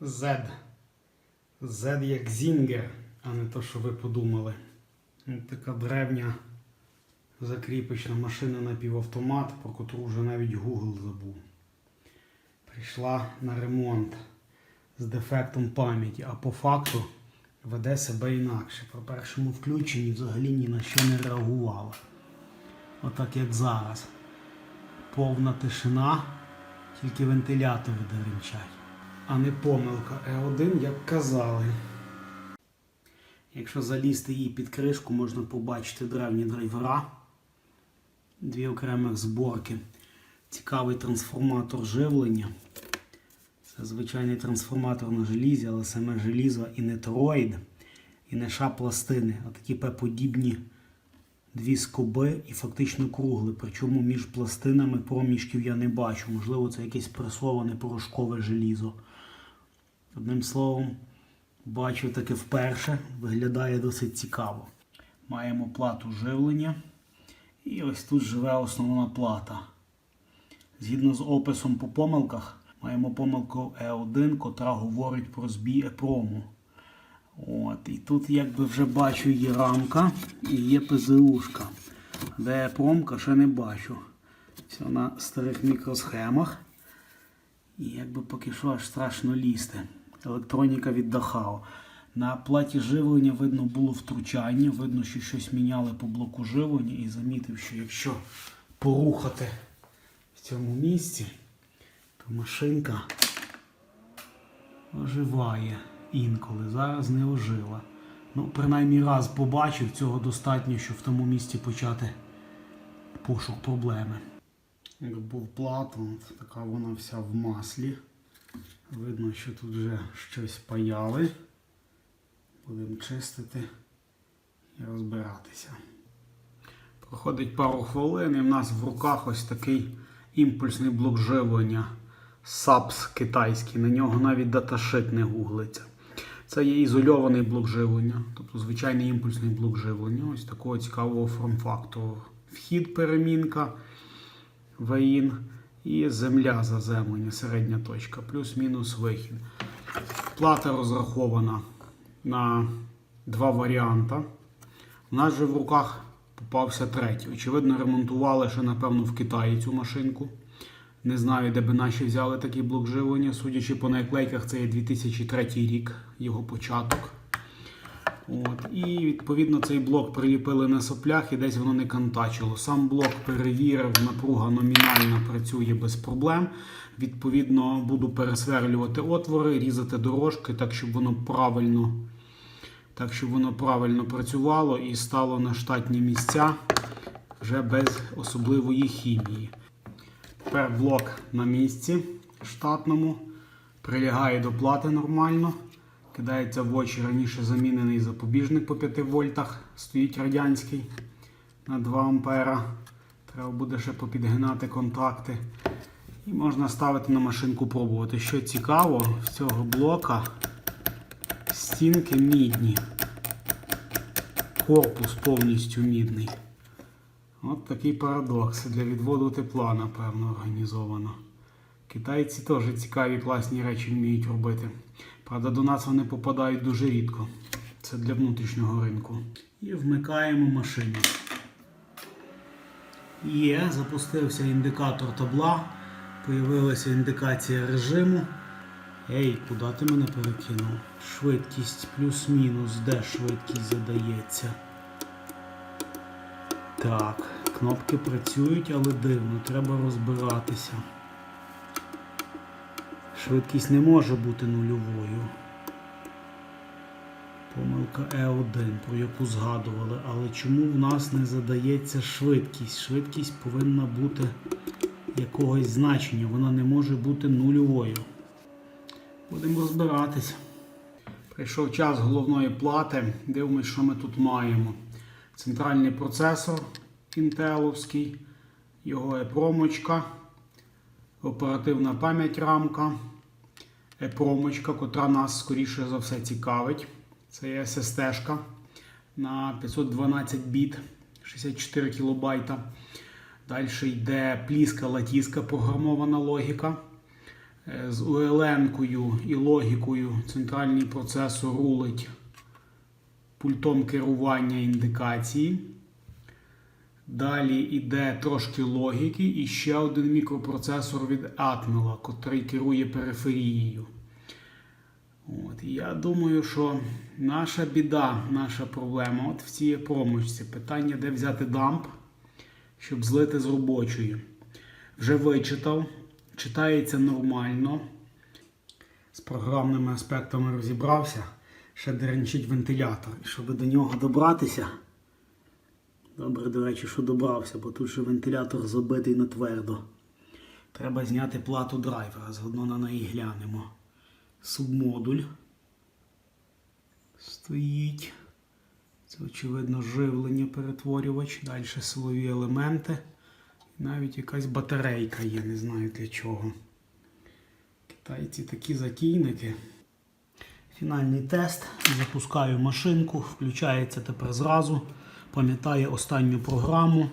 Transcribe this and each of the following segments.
Z. Z як Зінгер, а не то, що ви подумали. Така древня закріпочна машина на півавтомат, про котру вже навіть Google забув. Прийшла на ремонт з дефектом пам'яті, а по факту веде себе інакше. При першому включенні взагалі ні на що не реагувала. Отак як зараз. Повна тишина, тільки вентилятори деренчать. А не помилка Е1, як казали. Якщо залізти її під кришку, можна побачити древні драйвера. Дві окремих зборки. Цікавий трансформатор живлення. Це звичайний трансформатор на желізі, але саме желізо і не тороїд, і не ша пластини, а такі П-подібні дві скоби і фактично кругли. Причому між пластинами проміжків я не бачу. Можливо, це якесь пресоване порошкове желізо. Одним словом, бачу таке вперше, виглядає досить цікаво. Маємо плату живлення. І ось тут живе основна плата. Згідно з описом по помилках, маємо помилку E1, котра говорить про збій епрому. От, і тут якби вже бачу є рамка і є ПЗУшка. Де епромка ще не бачу. Все на старих мікросхемах. І якби поки що аж страшно лізти. Електроніка від Дахао. На платі живлення видно було втручання, видно, що щось міняли по блоку живлення і замітив, що якщо порухати в цьому місці, то машинка оживає інколи. Зараз не ожила. Ну, принаймні раз побачив, цього достатньо, щоб в тому місці почати пошук проблеми. Як був плата, от така вона вся в маслі. Видно, що тут вже щось паяли. Будемо чистити і розбиратися. Проходить пару хвилин і в нас в руках ось такий імпульсний блок живлення SAPS китайський. На нього навіть даташит не гуглиться. Це є ізольований блок живлення, тобто звичайний імпульсний блок живлення. Ось такого цікавого форм-фактору. Вхід перемінка, ваїн і земля заземлення, середня точка, плюс-мінус вихід. Плата розрахована на два варіанти. У нас же в руках попався третій. Очевидно, ремонтували ще, напевно, в Китаї цю машинку. Не знаю, де би наші взяли такий блок живлення. Судячи по наклейках, це є 2003 рік, його початок. От. І відповідно цей блок приліпили на соплях і десь воно не контачило. Сам блок перевірив, напруга номінальна працює без проблем. Відповідно, буду пересверлювати отвори, різати дорожки, так щоб воно правильно, так, щоб воно правильно працювало і стало на штатні місця вже без особливої хімії. Тепер блок на місці штатному, прилягає до плати нормально. Кидається в очі раніше замінений запобіжник по 5 вольтах, стоїть радянський на 2 ампера. Треба буде ще попідгинати контакти. І можна ставити на машинку пробувати. Що цікаво, в цього блока стінки мідні. Корпус повністю мідний. От такий парадокс. Для відводу тепла, напевно, організовано. Китайці теж цікаві класні речі вміють робити. Правда, до нас вони попадають дуже рідко. Це для внутрішнього ринку. І вмикаємо машину. Є, запустився індикатор табла. Появилася індикація режиму. Ей, куди ти мене перекинув? Швидкість плюс-мінус, де швидкість задається. Так, кнопки працюють, але дивно, треба розбиратися. Швидкість не може бути нульовою. Помилка E1, про яку згадували, але чому в нас не задається швидкість? Швидкість повинна бути якогось значення, вона не може бути нульовою. Будемо розбиратись. Прийшов час головної плати. Дивимось, що ми тут маємо. Центральний процесор інтеловський, його епромочка, оперативна пам'ять рамка, епромочка, котра нас скоріше за все цікавить. Це є SST на 512 біт, 64 кілобайта. Далі йде пліска латіска програмована логіка. Е, З ULN-кою і логікою центральний процесор рулить пультом керування індикації. Далі йде трошки логіки і ще один мікропроцесор від Atmel, котрий керує периферією. От, я думаю, що наша біда, наша проблема от в цій промочці. Питання, де взяти дамп, щоб злити з робочої. Вже вичитав, читається нормально. З програмними аспектами розібрався. Ще деренчить вентилятор. І щоб до нього добратися. Добре, до речі, що добрався, бо тут ще вентилятор забитий на твердо. Треба зняти плату драйвера, згодно на неї глянемо. Субмодуль стоїть. Це, очевидно, живлення перетворювач. Далі силові елементи. Навіть якась батарейка є, не знаю для чого. Китайці такі затійники. Фінальний тест. Запускаю машинку, включається тепер зразу. Пам'ятає останню програму.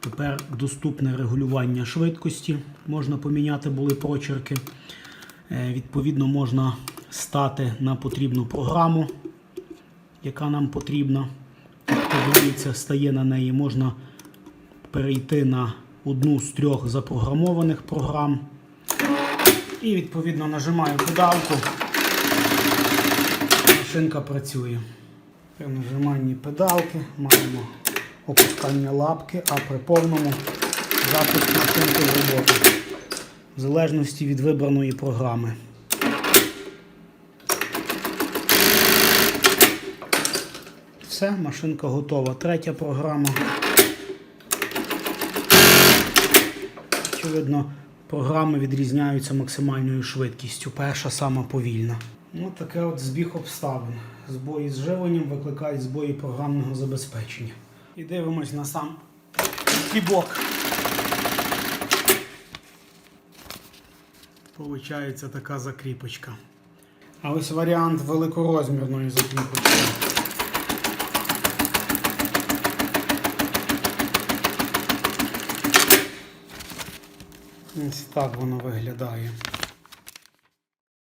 Тепер доступне регулювання швидкості. Можна поміняти були прочерки. Е, Відповідно, можна стати на потрібну програму, яка нам потрібна. Активується, стає на неї. Можна перейти на одну з трьох запрограмованих програм. І відповідно нажимаю педалку. Машинка працює. При нажиманні педалки маємо опускання лапки, а при повному запуск машинки в роботу. В залежності від вибраної програми. Все, машинка готова. Третя програма. Очевидно, програми відрізняються максимальною швидкістю. Перша сама повільна. Ну, таке от збіг обставин. Збої з живленням викликають збої програмного забезпечення. І дивимось на сам бок. Получається така закріпочка. А ось варіант великорозмірної закріпочки. Ось так воно виглядає.